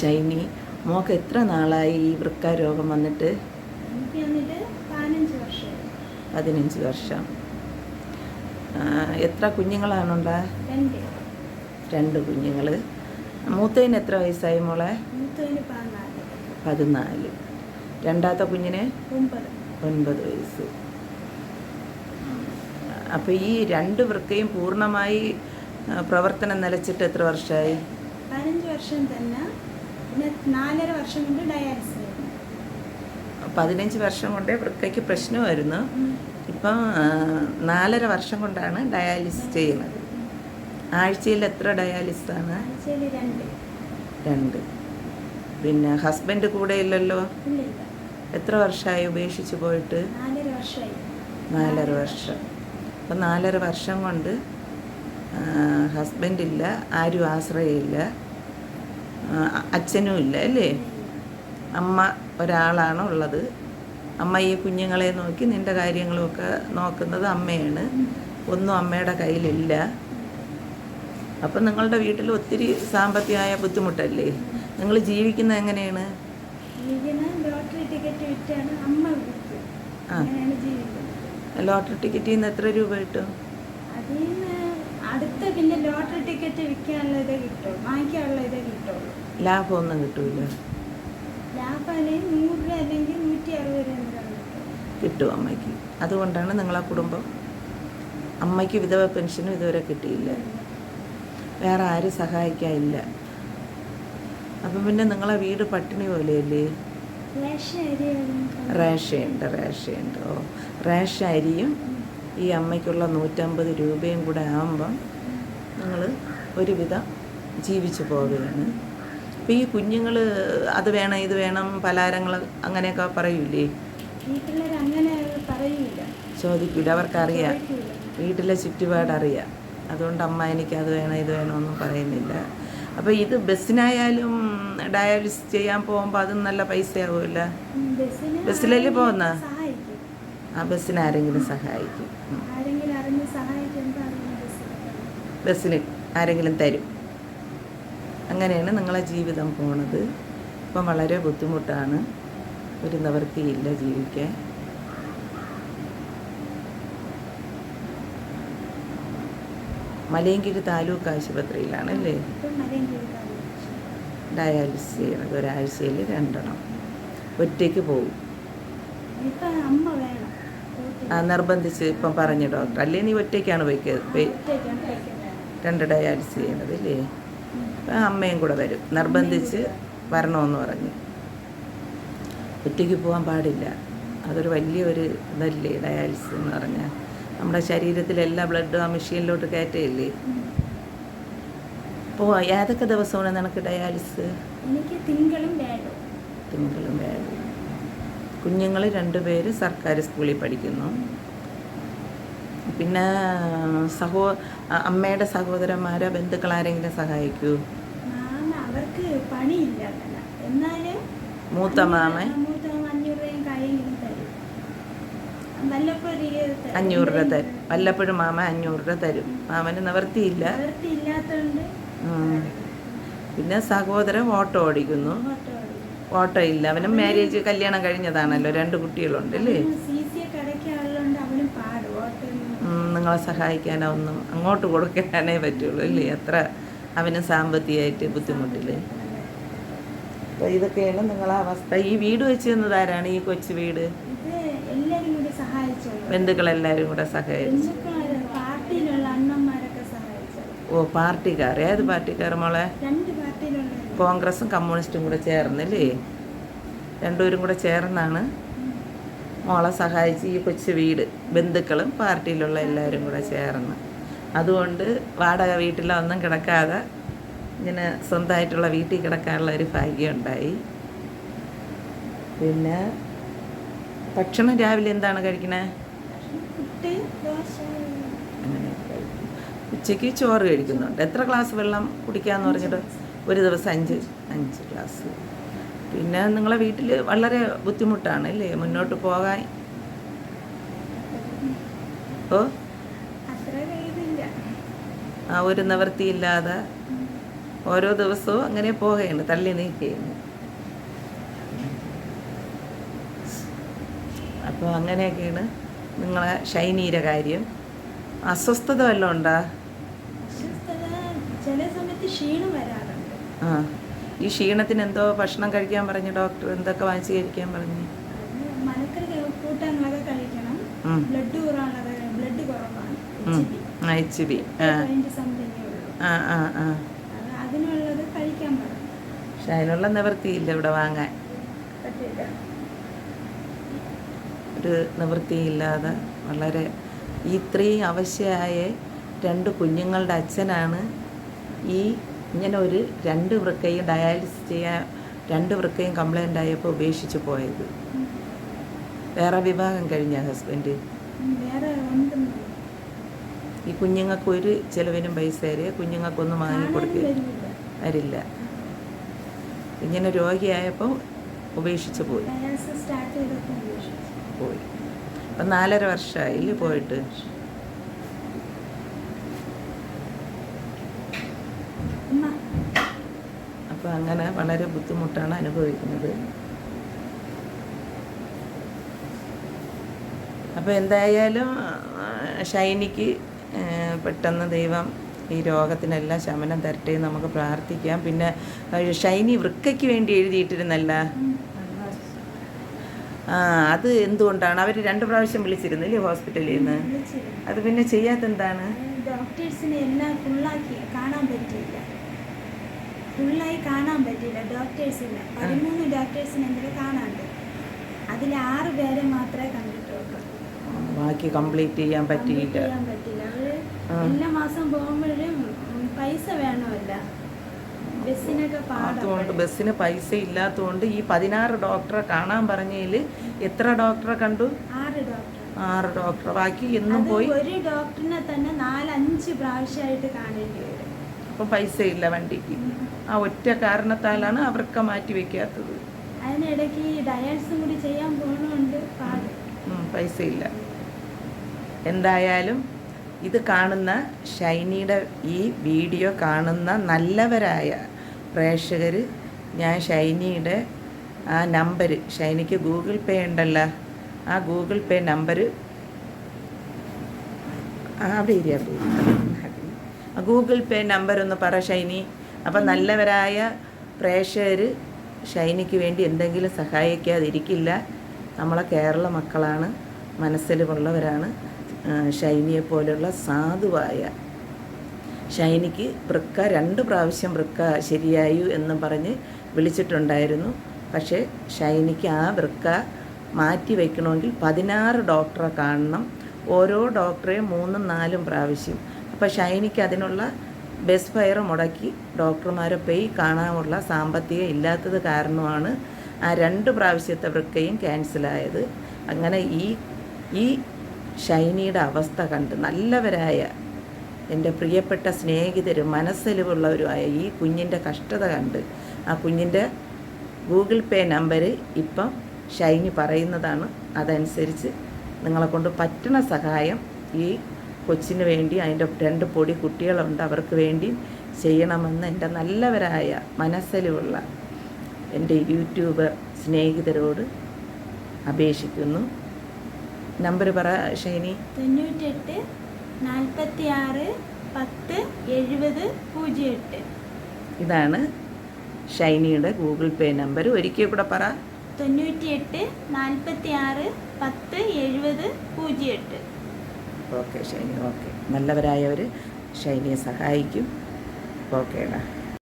Shiny mock എത്ര നാളായി ഈ വൃക്ക രോഗം വന്നിട്ട് പതിനഞ്ച് വർഷം. എത്ര കുഞ്ഞുങ്ങളാണുണ്ട? രണ്ട്. കുഞ്ഞുങ്ങൾ മൂത്തതിന് എത്ര വയസ്സായി മോളെ? പതിനാല്. രണ്ടാമത്തെ കുഞ്ഞിന്? ഒൻപത് വയസ്സ്. അപ്പോൾ ഈ രണ്ട് വൃക്കയും പൂർണമായി പ്രവർത്തനം നിലച്ചിട്ട് എത്ര വർഷമായി പതിനഞ്ച് വർഷം തന്നെ പിന്നെ നാലര വർഷം കൊണ്ട് ഡയാലിസിസ് പതിനഞ്ച് വർഷം കൊണ്ടേ വൃക്കയ്ക്ക് പ്രശ്നമായിരുന്നു. ഇപ്പം നാലര വർഷം കൊണ്ടാണ് ഡയാലിസിസ് ചെയ്യുന്നത്. ആഴ്ചയിൽ എത്ര ഡയാലിസിസ് ആണ്? രണ്ട്. പിന്നെ ഹസ്ബൻഡ് കൂടെ ഇല്ലല്ലോ? ഇല്ല ഇല്ല. എത്ര വർഷമായി ഉപേക്ഷിച്ച് പോയിട്ട്? നാലര വർഷം. അപ്പം നാലര വർഷം കൊണ്ട് ഹസ്ബൻഡില്ല ആരും ആശ്രയമില്ല. അച്ഛനും ഇല്ല അല്ലേ? അമ്മ ഒരാളാണ് ഉള്ളത്. അമ്മ ഈ കുഞ്ഞുങ്ങളെ നോക്കി നിന്റെ കാര്യങ്ങളുമൊക്കെ നോക്കുന്നത് അമ്മയാണ്. ഒന്നും അമ്മയുടെ കയ്യിലില്ല. അപ്പം നിങ്ങളുടെ വീട്ടിൽ ഒത്തിരി സാമ്പത്തികമായ ബുദ്ധിമുട്ടല്ലേ? നിങ്ങൾ ജീവിക്കുന്നത് എങ്ങനെയാണ്? ആ. ലോട്ടറി ടിക്കറ്റിൽ നിന്ന് എത്ര രൂപ കിട്ടും? അടുത്ത പിന്നെ ലോട്ടറി ടിക്കറ്റ് വിൽക്കാനുള്ള ഇതേ കിട്ടും. വാങ്ങിക്കാനുള്ള ഇതേ കിട്ടുള്ളൂ. ലാഭമൊന്നും കിട്ടൂല. ലാഭം അല്ലെങ്കിൽ നൂറ് രൂപ അല്ലെങ്കിൽ നൂറ്റി അറുപത് രൂപ കിട്ടും. അമ്മയ്ക്ക്. അതുകൊണ്ടാണ് നിങ്ങളെ കുടുംബം. അമ്മയ്ക്ക് വിധവ പെൻഷനും ഇതുവരെ കിട്ടിയില്ല. വേറെ ആരും സഹായിക്കാനില്ല. അപ്പം പിന്നെ നിങ്ങളെ വീട് പട്ടിണി പോലെയല്ലേ? റേഷൻ അരിയുണ്ട് റേഷയുണ്ട് ഓ റേഷ അരിയും ഈ അമ്മയ്ക്കുള്ള നൂറ്റമ്പത് രൂപയും കൂടെ ആകുമ്പം നിങ്ങൾ ഒരുവിധം ജീവിച്ചു പോവുകയാണ്. അപ്പോൾ ഈ കുഞ്ഞുങ്ങൾ അത് വേണം ഇത് വേണം പലഹാരങ്ങൾ അങ്ങനെയൊക്കെ പറയൂലേ? ചോദിക്കില്ല അവർക്കറിയാം. വീട്ടിലെ ചുറ്റുപാടറിയാം. അതുകൊണ്ട് അമ്മ എനിക്ക് അത് വേണം ഇത് വേണമെന്നും പറയുന്നില്ല. അപ്പോൾ ഇത് ബസ്സിനായാലും ഡയാലിസിസ് ചെയ്യാൻ പോകുമ്പോൾ അതും നല്ല പൈസയാവുമല്ല? ബസ്സിലല്ലേ പോകുന്നെ? ആ ബസ്സിന് ആരെങ്കിലും സഹായിക്കും. ബസ്സിന് ആരെങ്കിലും തരും. അങ്ങനെയാണ് നിങ്ങളെ ജീവിതം പോണത്. ഇപ്പം വളരെ ബുദ്ധിമുട്ടാണ്. ഒരു നിവൃത്തിയില്ല ജീവിക്കാൻ. മലയങ്കിരി താലൂക്ക് ആശുപത്രിയിലാണ് അല്ലേ ഡയാലിസിസ് ചെയ്യണത് ഒരാഴ്ചയിൽ രണ്ടെണ്ണം. ഒറ്റയ്ക്ക് പോകും ഇപ്പം അമ്മ വേണം. നിർബന്ധിച്ച് ഇപ്പം പറഞ്ഞു ഡോക്ടർ. അല്ലേ നീ ഒറ്റയ്ക്കാണ് പോയി രണ്ട് ഡയാലിസിസ് ചെയ്യണത് അല്ലേ അപ്പം അമ്മയും കൂടെ വരും. നിർബന്ധിച്ച് വരണമെന്ന് പറഞ്ഞു. ഒറ്റയ്ക്ക് പോകാൻ പാടില്ല. അതൊരു വലിയൊരു ഇതല്ലേ ഡയാലിസിസ് എന്ന് പറഞ്ഞാൽ. നമ്മുടെ ശരീരത്തിലെ എല്ലാ ബ്ലഡും ആ മെഷീനിലോട്ട് കയറ്റയില്ലേ? അപ്പോൾ ഏതൊക്കെ ദിവസമാണ് നിനക്ക് ഡയാലിസിസ്? തിങ്കളും വേണം തിങ്കളും വേണം കുഞ്ഞുങ്ങൾ രണ്ടുപേര് സർക്കാർ സ്കൂളിൽ പഠിക്കുന്നു. പിന്നെ സഹോ അമ്മയുടെ സഹോദരന്മാരോ ബന്ധുക്കളാരെങ്കിലും സഹായിക്കൂ? മാമ അവർക്ക് പണിയില്ല എന്നാലും മൂത്ത മാമൻ? മാമ അഞ്ഞൂറ് രൂപ തരും. വല്ലപ്പോഴും മാമ അഞ്ഞൂറ് രൂപ തരും. മാമന് നിവർത്തിയില്ല. പിന്നെ സഹോദരൻ ഓട്ടോ ഓടിക്കുന്നു. ഓട്ടോ ഇല്ല അവനും മാരേജ് കല്യാണം കഴിഞ്ഞതാണല്ലോ. രണ്ട് കുട്ടികളുണ്ട് അല്ലേ? നിങ്ങളെ സഹായിക്കാനോ ഒന്നും അങ്ങോട്ട് കൊടുക്കാനേ പറ്റുള്ളൂ അല്ലേ? അത്ര അവന് സാമ്പത്തികമായിട്ട് ബുദ്ധിമുട്ടില്ലേ? അപ്പോൾ ഇതൊക്കെയാണ് നിങ്ങളെ അവസ്ഥ. ഈ വീട് വെച്ച് തന്നതാരാണ് ഈ കൊച്ചു വീട്? ബന്ധുക്കളെല്ലാരും കൂടി സഹായിച്ചോളൂ ബന്ധുക്കളെല്ലാവരും കൂടെ സഹായിച്ചു. ഓ പാർട്ടിക്കാർ ഏത് പാർട്ടിക്കാർ മോളെ? രണ്ട് കോൺഗ്രസും കമ്മ്യൂണിസ്റ്റും കൂടെ ചേർന്നല്ലേ? രണ്ടുപേരും കൂടെ ചേർന്നാണ് മോളെ സഹായിച്ച് ഈ കൊച്ചു വീട്. ബന്ധുക്കളും പാർട്ടിയിലുള്ള എല്ലാവരും കൂടെ ചേർന്ന്. അതുകൊണ്ട് വാടക വീട്ടിലൊന്നും കിടക്കാതെ ഇങ്ങനെ സ്വന്തമായിട്ടുള്ള വീട്ടിൽ കിടക്കാനുള്ള ഒരു ഭാഗ്യം ഉണ്ടായി. പിന്നെ ഭക്ഷണം രാവിലെ എന്താണ് കഴിക്കണേ? ഉച്ചയ്ക്ക് ചോറ് കഴിക്കുന്നുണ്ട്. എത്ര ഗ്ലാസ് വെള്ളം കുടിക്കാന്ന് പറഞ്ഞിട്ട്? ഒരു ദിവസം അഞ്ച് അഞ്ച് ക്ലാസ് പിന്നെ നിങ്ങളെ വീട്ടിൽ വളരെ ബുദ്ധിമുട്ടാണ് അല്ലേ? മുന്നോട്ട് പോകാൻ? ഓ? ആ ഒരു നിവൃത്തിയില്ലാതെ ഓരോ ദിവസവും അങ്ങനെ പോകുകയാണ് തള്ളി നീക്കുകയാണ്. അപ്പോൾ അങ്ങനെയൊക്കെയാണ് നിങ്ങളെ ഷൈനീര കാര്യം. അസ്വസ്ഥത വല്ലതും ഉണ്ടോ? ചില സമയത്ത് ക്ഷീണം വരാറുണ്ട്. ആ. ഈ ക്ഷീണത്തിന് എന്തോ ഭക്ഷണം കഴിക്കാൻ പറഞ്ഞു ഡോക്ടർ എന്തൊക്കെ വാങ്ങിച്ച് കഴിക്കാൻ പറഞ്ഞു. എച്ച് ബി ആ ആ. പക്ഷെ അതിനുള്ള നിവൃത്തിയില്ല ഇവിടെ വാങ്ങാൻ. ഒരു നിവൃത്തിയില്ലാതെ വളരെ ഇത്രയും അവശ്യമായ രണ്ട് കുഞ്ഞുങ്ങളുടെ അച്ഛനാണ് ഈ ഇങ്ങനെ ഒരു രണ്ട് വൃക്കയും ഡയാലിസിസ് ചെയ്യാൻ രണ്ട് വൃക്കയും കംപ്ലൈന്റ് ആയപ്പോൾ ഉപേക്ഷിച്ച് പോയത്. വേറെ വിഭാഗം കഴിഞ്ഞ ഹസ്ബൻഡ് ഈ കുഞ്ഞുങ്ങൾക്ക് ഒരു ചിലവിനും പൈസ തരിക കുഞ്ഞുങ്ങൾക്കൊന്നും വാങ്ങി കാണാനും കൊടുക്കുക വരില്ല ഇങ്ങനെ രോഗിയായപ്പോൾ ഉപേക്ഷിച്ച് പോയി. പോയി. അപ്പം നാലര വർഷമായില്ലേ പോയിട്ട് ഉമ്മ അപ്പോൾ അങ്ങനെ വളരെ ബുദ്ധിമുട്ടാണ് അനുഭവിക്കുന്നത്. അപ്പോൾ എന്തായാലും ഷൈനിക്ക് പെട്ടെന്ന് ദൈവം ഈ രോഗത്തിനെല്ലാം ശമനം തരട്ടെ എന്ന് നമുക്ക് പ്രാർത്ഥിക്കാം. പിന്നെ ഷൈനി വൃക്കയ്ക്ക് വേണ്ടി എഴുതിയിട്ടിരുന്നല്ല? ആ അത് എന്തുകൊണ്ടാണ്? അവർ രണ്ട് പ്രാവശ്യം വിളിച്ചിരുന്നില്ലേ ഹോസ്പിറ്റലിൽ നിന്ന്? അത് പിന്നെ ചെയ്യാത്തെന്താണ് ഡോക്ടേഴ്സിനെ എല്ലാം ഫുള്ളാക്കി കാണാൻ പറ്റിയില്ല. ഫുള്ളായി കാണാൻ പറ്റില്ല ഡോക്ടേഴ്സില്ല പതിമൂന്ന് ഡോക്ടേഴ്സിനെ എന്തെങ്കിലും കാണാണ്ട്. അതിൽ ആറ് പേരെ മാത്രമേ കണ്ടിട്ടുള്ളൂ. ബാക്കി കംപ്ലീറ്റ് ചെയ്യാൻ പറ്റിയില്ല. എല്ലാ മാസം പോകുമ്പോഴും പൈസ വേണമല്ല. അതുകൊണ്ട് ബസ്സിന് പൈസ ഇല്ലാത്തതുകൊണ്ട് ഈ പതിനാറ് ഡോക്ടറെ കാണാൻ പറഞ്ഞതിൽ എത്ര ഡോക്ടറെ കണ്ടു? ആറ് ഡോക്ടർ ബാക്കി എന്നും പോയി ഒരു ഡോക്ടറിനെ തന്നെ നാലഞ്ച് പ്രാവശ്യമായിട്ട് കാണേണ്ടി അപ്പം പൈസ ഇല്ല വണ്ടിക്ക്. ആ ഒറ്റ കാരണത്താലാണ് അവർക്ക് മാറ്റി വെക്കാത്തത്. അതിനിടയ്ക്ക് ഡയാലിസും കൂടി ചെയ്യാൻ പൈസ ഇല്ല എന്തായാലും ഇത് കാണുന്ന ഷൈനിയുടെ ഈ വീഡിയോ കാണുന്ന നല്ലവരായ പ്രേക്ഷകർ ഞാൻ ഷൈനിയുടെ ആ നമ്പർ ഷൈനിക്ക് ഗൂഗിൾ പേ ഉണ്ടല്ലോ ആ ഗൂഗിൾ പേ നമ്പർ ആ അവിടെ ഇരി അവിടെ ഇരി. ആ ഗൂഗിൾ പേ നമ്പർ ഒന്ന് പറ ഷൈനി. അപ്പം നല്ലവരായ പ്രേക്ഷകർ ഷൈനിക്ക് വേണ്ടി എന്തെങ്കിലും സഹായിക്കാതിരിക്കില്ല. നമ്മളെ കേരള മക്കളാണ് മനസ്സിലുള്ളവരാണ് ആ, ഷൈനിയെ പോലുള്ള സാധുവായ ഷൈനിക്ക് വൃക്ക രണ്ട് പ്രാവശ്യം വൃക്ക ശരിയായു എന്ന് പറഞ്ഞ് വിളിച്ചിട്ടുണ്ടായിരുന്നു. പക്ഷേ ഷൈനിക്ക് ആ വൃക്ക മാറ്റി വയ്ക്കണമെങ്കിൽ പതിനാറ് ഡോക്ടറെ കാണണം. ഓരോ ഡോക്ടറെയും മൂന്നും നാലും പ്രാവശ്യം അപ്പോൾ ഷൈനിക്ക് അതിനുള്ള ബസ് ഫയർ മുടക്കി ഡോക്ടർമാരെ പോയി കാണാനുള്ള സാമ്പത്തികം ഇല്ലാത്തത് കാരണമാണ് ആ രണ്ട് പ്രാവശ്യത്തെ വൃക്കയും ക്യാൻസലായത് അങ്ങനെ ഈ ഈ ഷൈനിയുടെ അവസ്ഥ കണ്ട് നല്ലവരായ എന്റെ പ്രിയപ്പെട്ട സ്നേഹിതരും മനസ്സലിവുള്ളവരുമായ ഈ കുഞ്ഞിന്റെ കഷ്ടത കണ്ട് ആ കുഞ്ഞിന്റെ ഗൂഗിൾ പേ നമ്പർ ഇപ്പം ഷൈനി പറയുന്നതാണ്. അതനുസരിച്ച് നിങ്ങളെ കൊണ്ട് പറ്റുന്ന സഹായം ഈ കൊച്ചിന് വേണ്ടി അതിന്റെ രണ്ട് പൊടി കുട്ടികളുണ്ട് അവർക്ക് വേണ്ടി ചെയ്യണമെന്ന് എന്റെ നല്ലവരായ മനസ്സിലുള്ള എന്റെ യൂട്യൂബർ സ്നേഹിതരോട് അപേക്ഷിക്കുന്നു. നമ്പർ പറ ഷൈനി. തൊണ്ണൂറ്റെട്ട് നാൽപ്പത്തി ആറ് പത്ത് എഴുപത് പൂജ്യം എട്ട് ഇതാണ് ഷൈനിയുടെ ഗൂഗിൾ പേ നമ്പർ. ഒരിക്കൽ കൂടെ പറ. തൊണ്ണൂറ്റിയെട്ട് നാൽപ്പത്തി ആറ് പത്ത് എഴുപത് പൂജ്യം എട്ട് ഓക്കെ ഷൈനി ഓക്കെ. നല്ലവരായവർ ഷൈനിയെ സഹായിക്കും. ഓക്കേടാ.